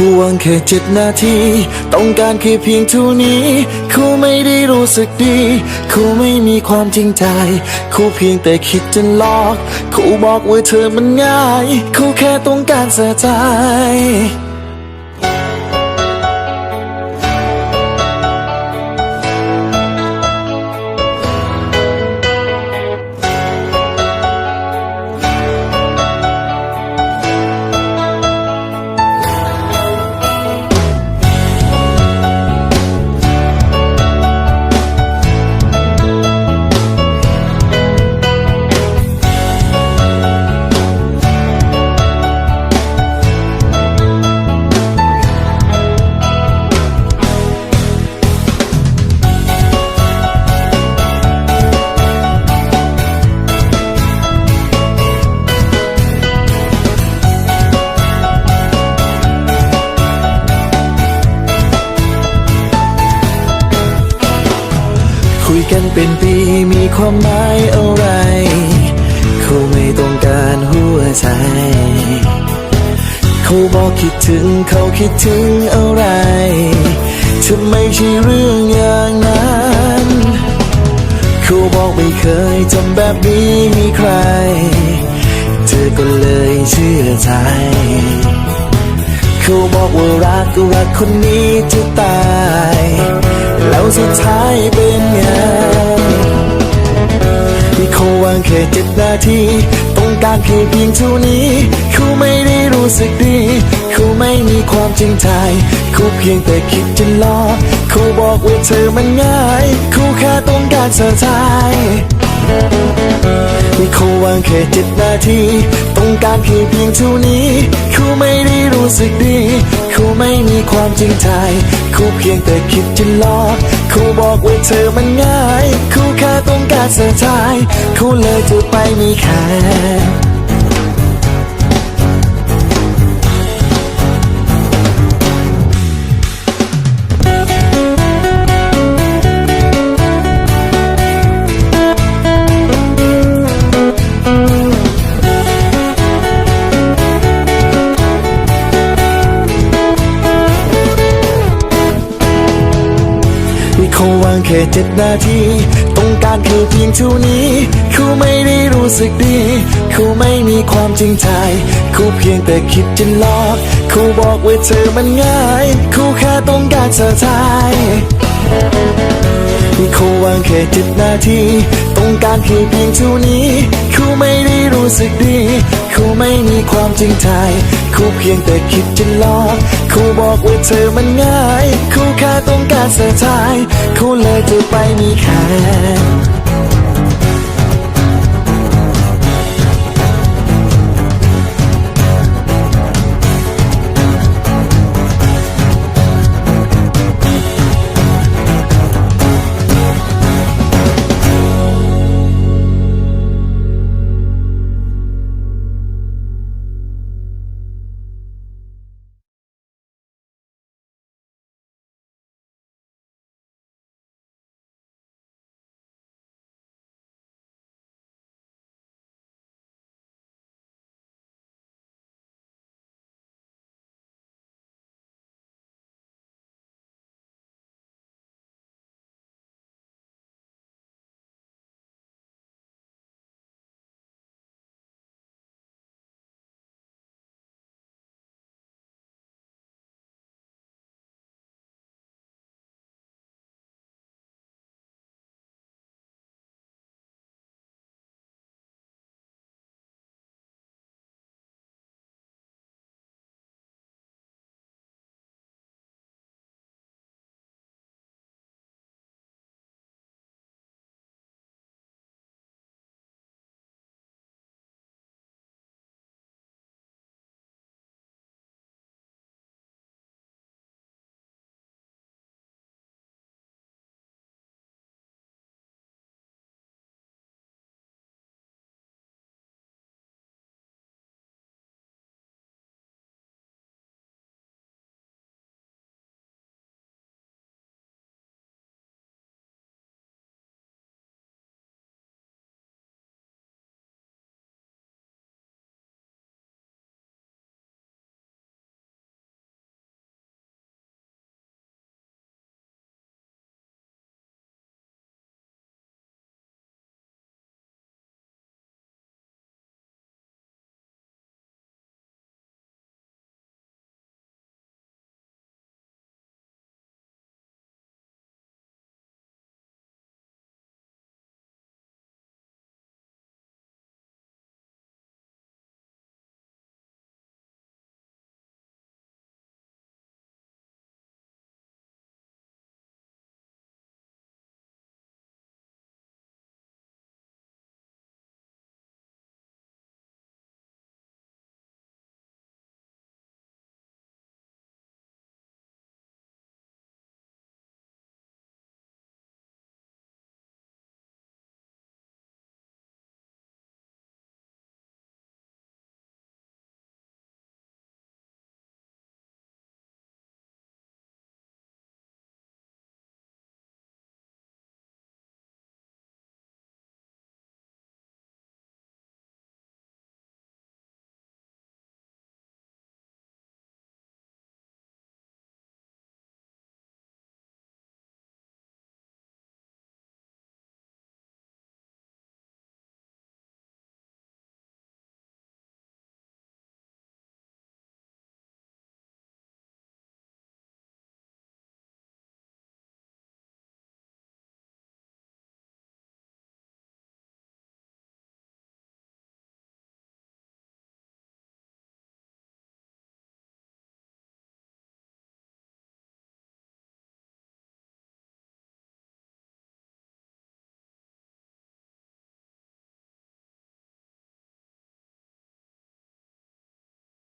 ควงแค่เจ็ดนาที ต้องการแค่เพียงเท่านี้ครูไม่ได้รู้สึกดีครูไม่มีความจริงใจครูเพียงแต่คิดจะหลอกครูบอกว่าเธอมันง่ายครูแค่ต้องการเสียใจ คุยกันเป็นปีมีความหมายอะไร เขาไม่ต้องการหัวใจ เขาบอกคิดถึงเขาคิดถึงอะไรเธอไม่ใช่เรื่องอย่างนั้นเขาบอกไม่เคยทำแบบนี้มีใคร เธอก็เลยเชื่อใจเขาบอกว่ารักก็รักคนนี้จะตาย แล้วสุดท้ายเป็นไงที่เขาวางแค่เจ็ดนาทีต้องการแค่เพียงเท่านี้เขาไม่ได้รู้สึกดีเขาไม่มีความจริงใจเขาเพียงแต่คิดจะหลอกเขาบอกว่าเธอมันง่ายเขาแค่ต้องการเสียใจที่เขาวางแค่เจ็ดนาที ต้องการแค่เพียงเท่านี้เขาไม่ได้รู้สึกดี เขาไม่มีความจริงใจเขาเพียงแต่คิดจะหลอกเขาบอกว่าเธอมันง่ายเขาแค่ต้องการเสียใจเขาเลยจะไปมีแค่ เจ็ดนาที ต้องการแค่เพียงเท่านี้เขาไม่ได้รู้สึกดีเขาไม่มีความจริงใจเขาเพียงแต่คิดจะหลอกเขาบอกว่าเธอมันง่ายเขาแค่ต้องการเสียใจที่เขา แค่จ็ดนาที ต้องการแค่เพียงเท่านี้เขาไม่ได้รู้สึกดีเขาไม่มีความจริงใจเขาเพียงแต่คิดจะหลอกเขาบอกว่าเธอมันง่ายเขาแค่ต้องการเสียใจเขาเลยจะไปมีแค่